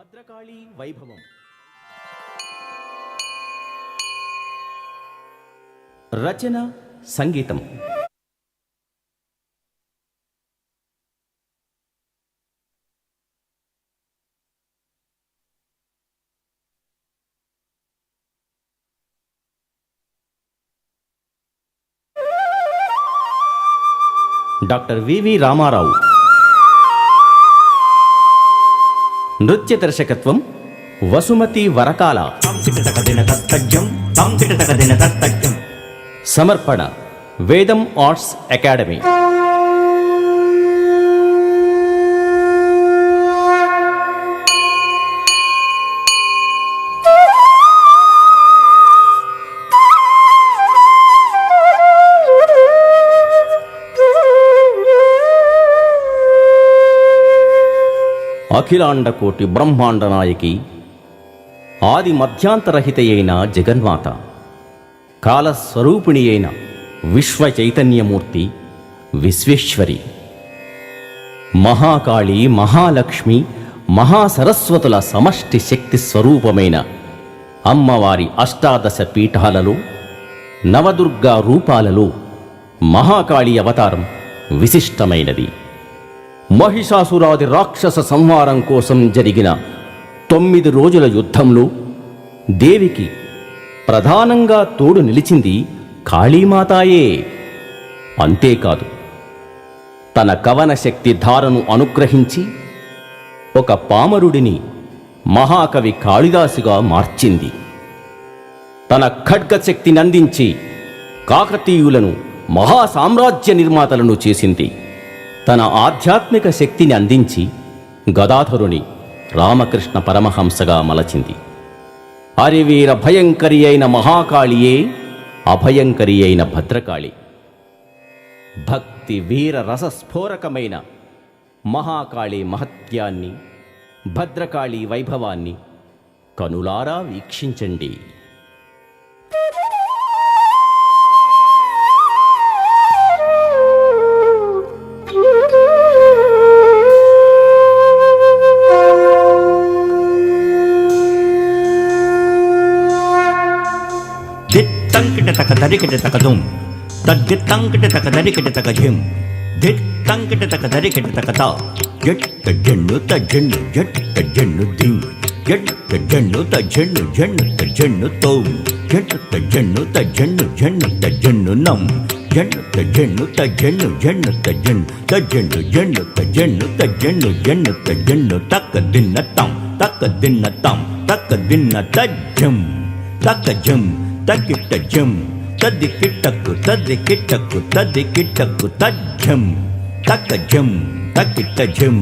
భద్రకాళి వైభవం. రచన సంగీతం. Doctor V V Ramarao. నృత్య దర్శకత్వం వసుమతి వరకాల. సమర్పణ వేదం ఆర్ట్స్ అకాడమీ. అఖిలాండ కోటి బ్రహ్మాండ నాయకి ఆది మధ్యాంతరహిత అయిన జగన్మాత కాలస్వరూపిణి అయిన విశ్వ చైతన్యమూర్తి విశ్వేశ్వరి మహాకాళి మహాలక్ష్మి మహాసరస్వతుల సమష్టి శక్తి స్వరూపమైన అమ్మవారి అష్టాదశ పీఠాలలో నవదుర్గా రూపాలలో మహాకాళి అవతారం విశిష్టమైనది. మహిషాసురాది రాక్షస సంహారం కోసం జరిగిన తొమ్మిది రోజుల యుద్ధంలో దేవికి ప్రధానంగా తోడు నిలిచింది కాళీమాతాయే. అంతేకాదు తన కవన శక్తి ధారను అనుగ్రహించి ఒక పామరుడిని మహాకవి కాళిదాసుగా మార్చింది. తన ఖడ్గ అందించి కాకతీయులను మహాసామ్రాజ్య నిర్మాతలను చేసింది. తన ఆధ్యాత్మిక శక్తిని అందించి గదాధరుని రామకృష్ణ పరమహంసగా మలచింది. హరివీర భయంకరి అయిన మహాకాళియే అభయంకరి అయిన భద్రకాళి. భక్తి వీర రసస్ఫోరకమైన మహాకాళి మహత్యాన్ని భద్రకాళి వైభవాన్ని కనులారా వీక్షించండి. దిత్తం కిటతక దరికిటతక దుం తద్దిత్తం కిటతక దరికిటతక ఝిం దిత్తం కిటతక దరికిటతక తా జట్ట జన్ను తజ్జన్ను జట్ట జన్ను దిం. జట్ట జన్ను తజ్జన్ను జన్ను తజ్జన్ను తో. జట్ట తజ్జన్ను తజ్జన్ను జన్ను తజ్జన్ను నం. జన్ను తజ్జన్ను తజ్జన్ను జన్ను తజ్జన్ను తజ్జన్ను జన్ను తజ్జన్ను తజ్జన్ను జన్ను తజ్జన్ను తక్క దిన్న తం తక్క దిన్న తం తక్క దిన్న తజ్జం తక్క జం తక్కిట్ట జం తద్ది కిట్టక్కు తద్ది కిట్టక్కు తద్ది కిట్టక్కు తజ్జం తక్క జం తక్కిట్ట జం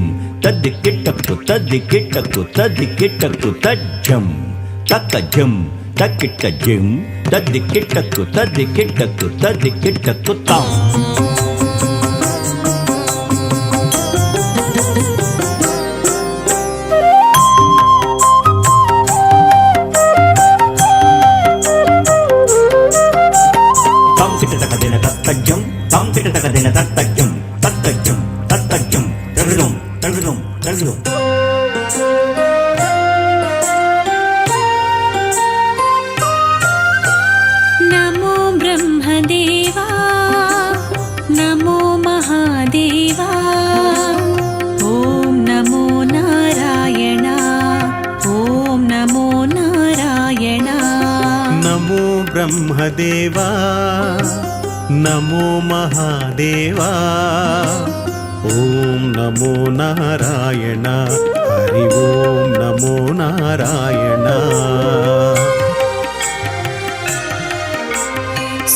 తద్ది కిట్టక్కు తద్ది కిట్టక్కు తద్ది కిట్టక్కు తజ్జం తక్క జం తక్కిట్ట జం తద్ది కిట్టక్కు తద్ది కిట్టక్కు తద్ది కిట్టక్కు తాం. ब्रह्मदेवा नमो महादेवा ॐ नमो नारायणा ॐ नमो नारायणा नमो ब्रह्मदेवा नमो महादेवा ॐ नमो नारायण हरि ॐ नमो नारायण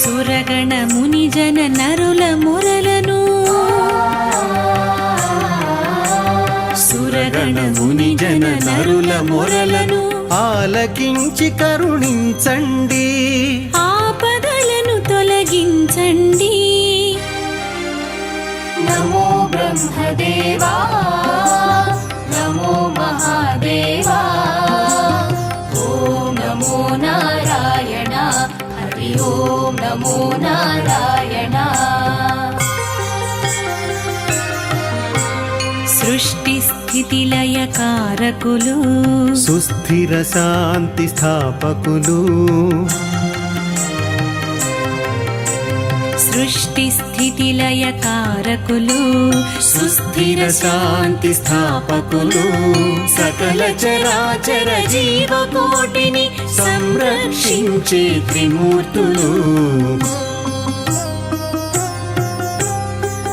సురగణ మునిజన నరుల మురలను. సురగణ మునిజన నరుల మురలను. ఆలకించి కరుణించండి. ఆపదలను తొలగించండి. నమో బ్రహ్మదేవా. స్థితి లయ కారకులు సుస్థిర శాంతి స్థాపకులు. సృష్టి స్థితి లయ కారకులు సుస్థిర శాంతి స్థాపకులు. సకల చరాచర జీవకోటిని సంరక్షించే త్రిమూర్తులు.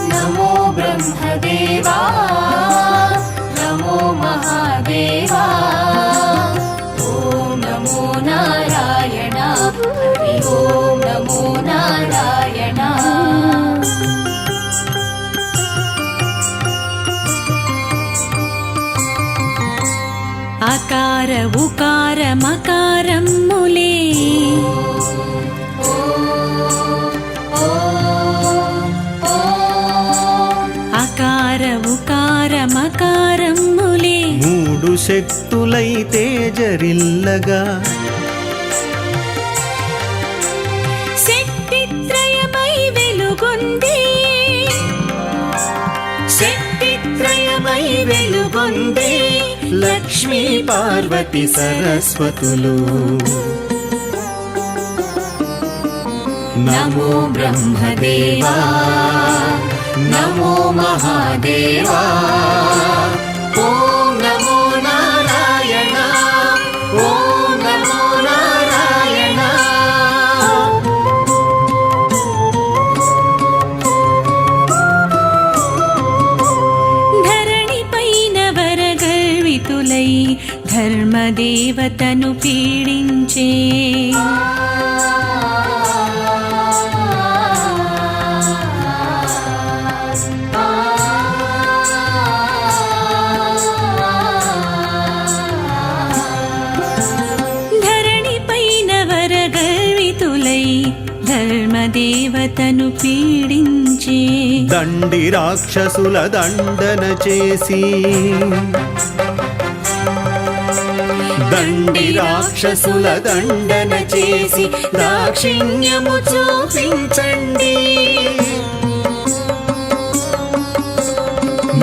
నమో బ్రహ్మదేవా. మహాదేవా ఓం నమో నారాయణ హరి ఓం నమో నారాయణ అకార ఉకార మకారమ్ములే శక్తులైతే జరిల్లగా శక్తిత్రయమై వెలుగొంది. శక్తిత్రయమై వెలుగొందే లక్ష్మీ పార్వతి సరస్వతులు. నమో బ్రహ్మదేవా నమో మహాదేవా ఓ ధర్మదేవతను పీడించే. దేవతను పైన పీడించే. దండి రాక్షసుల దండన చేసి దండి రాక్షసుల దండన చేసి దాక్షిణ్యము చూపించండి.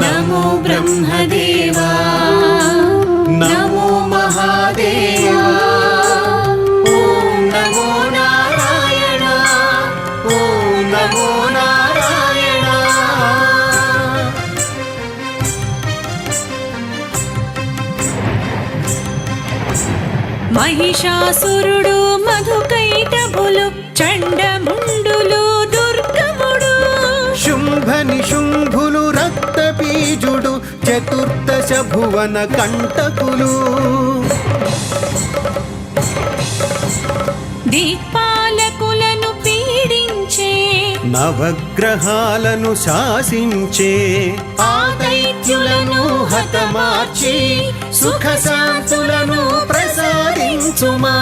నమో బ్రహ్మదే మహిషాసురుడు మధుకైటభులు చండముండులు దుర్గముడు. శుంభ నిశుంభులు రక్త బీజుడు చతుర్దశ భువన కంటకులు. పీడించే నవగ్రహాలను శాసించే ఆ దైత్యులను హతమార్చి సుఖ శాంతులను ప్రసాదించుమా.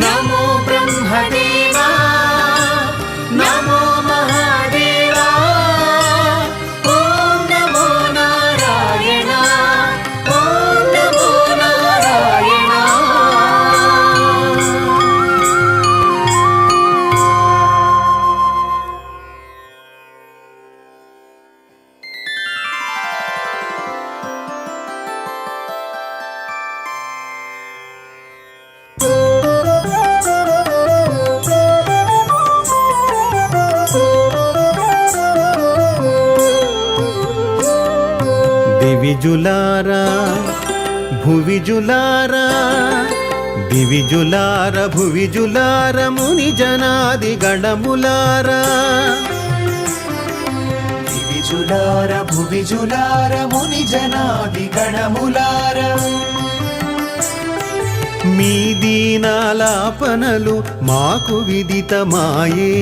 నమో బ్రహ్మదేవ దివిజులారా భువిజులారా దివిజులార భువిజులార ముని జనాది గణములారా. దివిజులార భువిజులార ముని జనాది గణములార. మీ దీనాలాపనలు మాకు విదితమాయే.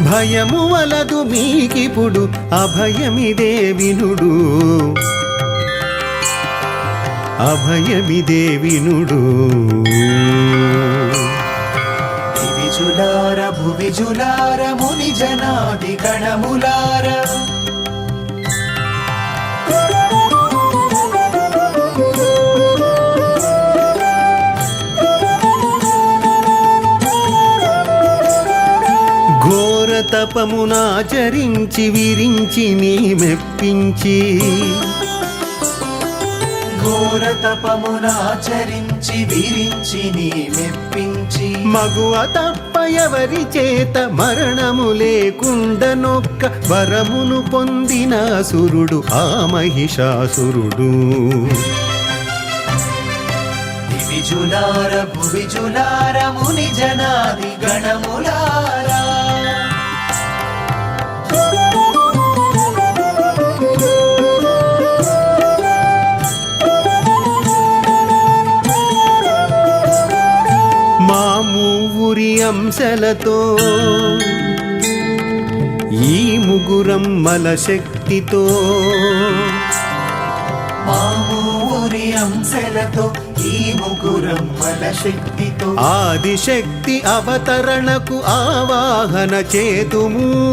భయము వలదు మీకిప్పుడు అభయమిదే వినుడు. అభయమిదే వినుడు. దివిజులార భువిజులార ముని జనాది గణములార. తపమునాచరించి విరించి నీ మెప్పించి. ఘోర తపమునాచరించి విరించి నీ మెప్పించి. మగువ తప్ప ఎవరి చేత మరణము లేకుండనొక్క వరమును పొందిన సురుడు ఆ మహిషాసురుడు. దివిజులార భువిజులార ముని జనాది గణములారా. మా మూవురి అంశలతో ఈ ముగురమ్మల శక్తితో. మా ఊరి అంశలతో ఈ ముగ్గురమ్మల శక్తితో. ఆదిశక్తి అవతరణకు ఆవాహన చేతుము.